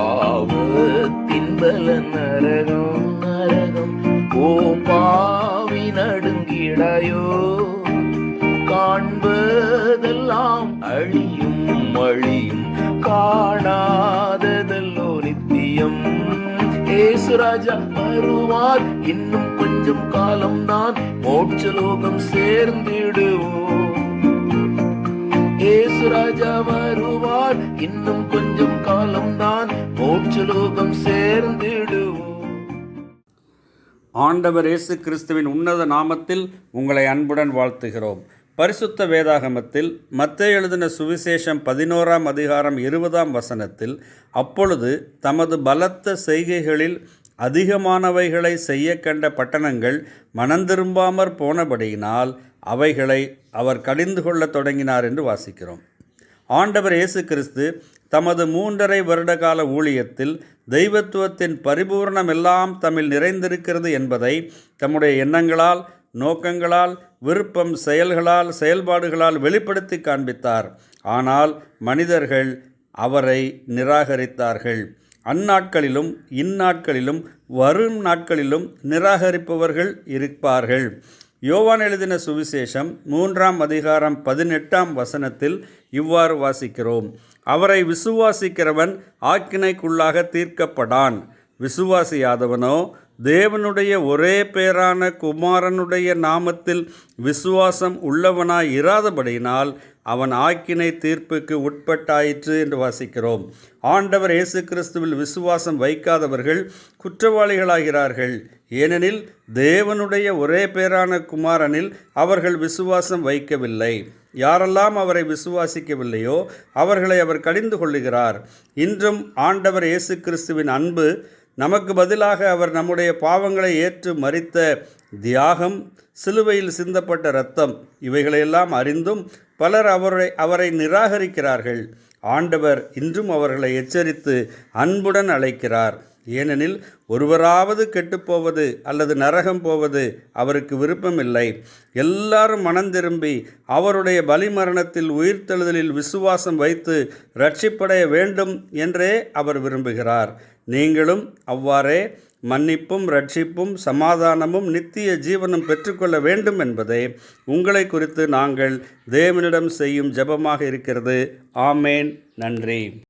பாவத்தின் பல நரகம் நரகம். ஓ பாவி நடுங்கிடையோ. காண்பதெல்லாம் அழியும் அழியும் காணாததல்லோ நித்தியம். ஏசுராஜா வருவார். இன்னும் கொஞ்சம் காலம் தான் மோட்சலோகம் சேர்ந்திடுவோம். ஏசுராஜா வருவார். இன்னும் கொஞ்சம் மோட்சலோகம் சேர்ந்திடுவோம். ஆண்டவர் இயேசு கிறிஸ்துவின் உன்னத நாமத்தில் உங்களை அன்புடன் வாழ்த்துகிறோம். பரிசுத்த வேதாகமத்தில் மத்திய எழுதின சுவிசேஷம் பதினோராம் அதிகாரம் இருபதாம் வசனத்தில் அப்பொழுது தமது பலத்த செய்கைகளில் அதிகமானவைகளை செய்ய கண்ட பட்டணங்கள் மனந்திரும்பாமற் போனபடியினால் அவைகளை அவர் கடிந்து கொள்ளத் தொடங்கினார் என்று வாசிக்கிறோம். ஆண்டவர் இயேசு கிறிஸ்து தமது மூன்றரை வருடகால ஊழியத்தில் தெய்வத்துவத்தின் பரிபூர்ணம் எல்லாம் தம்மில் நிறைந்திருக்கிறது என்பதை தம்முடைய எண்ணங்களால் நோக்கங்களால் விருப்பம் செயல்களால் செயல்பாடுகளால் வெளிப்படுத்தி காண்பித்தார். ஆனால் மனிதர்கள் அவரை நிராகரித்தார்கள். அந்நாட்களிலும் இந்நாட்களிலும் வரும் நாட்களிலும் நிராகரிப்பவர்கள் இருப்பார்கள். யோவான் எழுதின சுவிசேஷம் மூன்றாம் அதிகாரம் பதினெட்டாம் வசனத்தில் இவ்வாறு வாசிக்கிறோம். அவரை விசுவாசிக்கிறவன் ஆக்கினைக்குள்ளாக தீர்க்கப்படான். விசுவாசியாதவனோ தேவனுடைய ஒரே பேரான குமாரனுடைய நாமத்தில் விசுவாசம் உள்ளவனாய் இராதபடியினால் அவன் ஆக்கினை தீர்ப்புக்கு உட்பட்டாயிற்று என்று வாசிக்கிறோம். ஆண்டவர் இயேசு கிறிஸ்துவில் விசுவாசம் வைக்காதவர்கள் குற்றவாளிகளாகிறார்கள். ஏனெனில் தேவனுடைய ஒரே பேரான குமாரனில் அவர்கள் விசுவாசம் வைக்கவில்லை. யாரெல்லாம் அவரை விசுவாசிக்கவில்லையோ அவர்களை அவர் கடிந்து கொள்ளுகிறார். இன்றும் ஆண்டவர் இயேசு கிறிஸ்துவின் அன்பு நமக்கு பதிலாக அவர் நம்முடைய பாவங்களை ஏற்று மறித்த தியாகம் சிலுவையில் சிந்தப்பட்ட இரத்தம் இவைகளையெல்லாம் அறிந்தும் பலர் அவரை அவரை நிராகரிக்கிறார்கள். ஆண்டவர் இன்றும் அவர்களை எச்சரித்து அன்புடன் அழைக்கிறார். ஏனெனில் ஒருவராவது கெட்டுப்போவது அல்லது நரகம் போவது அவருக்கு விருப்பமில்லை. எல்லாரும் மனந்திரும்பி அவருடைய பலிமரணத்தில் உயிர்த்தெழுதலில் விசுவாசம் வைத்து ரட்சிப்படைய வேண்டும் என்றே அவர் விரும்புகிறார். நீங்களும் அவ்வாறே மன்னிப்பும் ரட்சிப்பும் சமாதானமும் நித்திய ஜீவனும் பெற்றுக்கொள்ள வேண்டும் என்பதே உங்களை குறித்து நாங்கள் தேவனிடம் செய்யும் ஜெபமாக இருக்கிறது. ஆமேன். நன்றி.